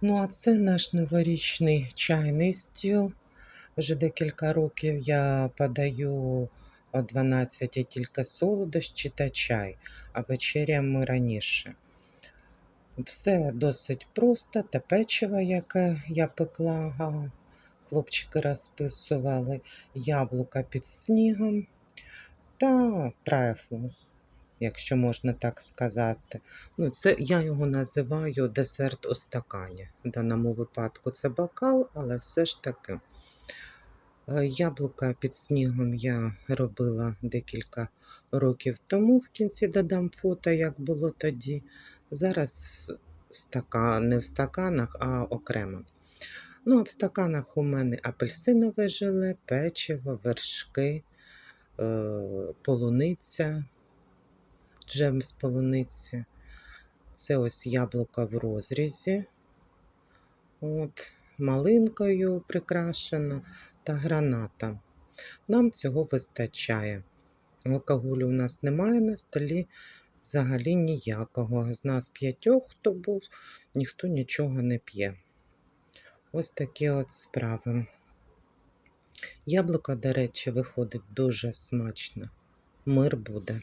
Ну, а це наш новорічний чайний стіл. Вже декілька років я подаю о 12 тільки солодощі та чай, а вечеряємо раніше. Все досить просто, та печиво, яке я пекла, хлопчики розписували, яблука під снігом та трефу, якщо можна так сказати. Ну, це я його називаю десерт у стакані. В даному випадку це бокал, але все ж таки. Е, Яблука під снігом я робила декілька років тому. В кінці додам фото, як було тоді. Зараз в стакан, не в стаканах, а окремо. Ну, а в стаканах у мене апельсинове желе, печиво, вершки, е, полуниця, джем з полуниці. Це ось яблука в розрізі. От, малинкою прикрашена та граната. Нам цього вистачає. Алкоголю у нас немає на столі взагалі ніякого. З нас п'ятьох, хто був, ніхто нічого не п'є. Ось такі от справи. Яблуко, до речі, виходить дуже смачно. Мир буде.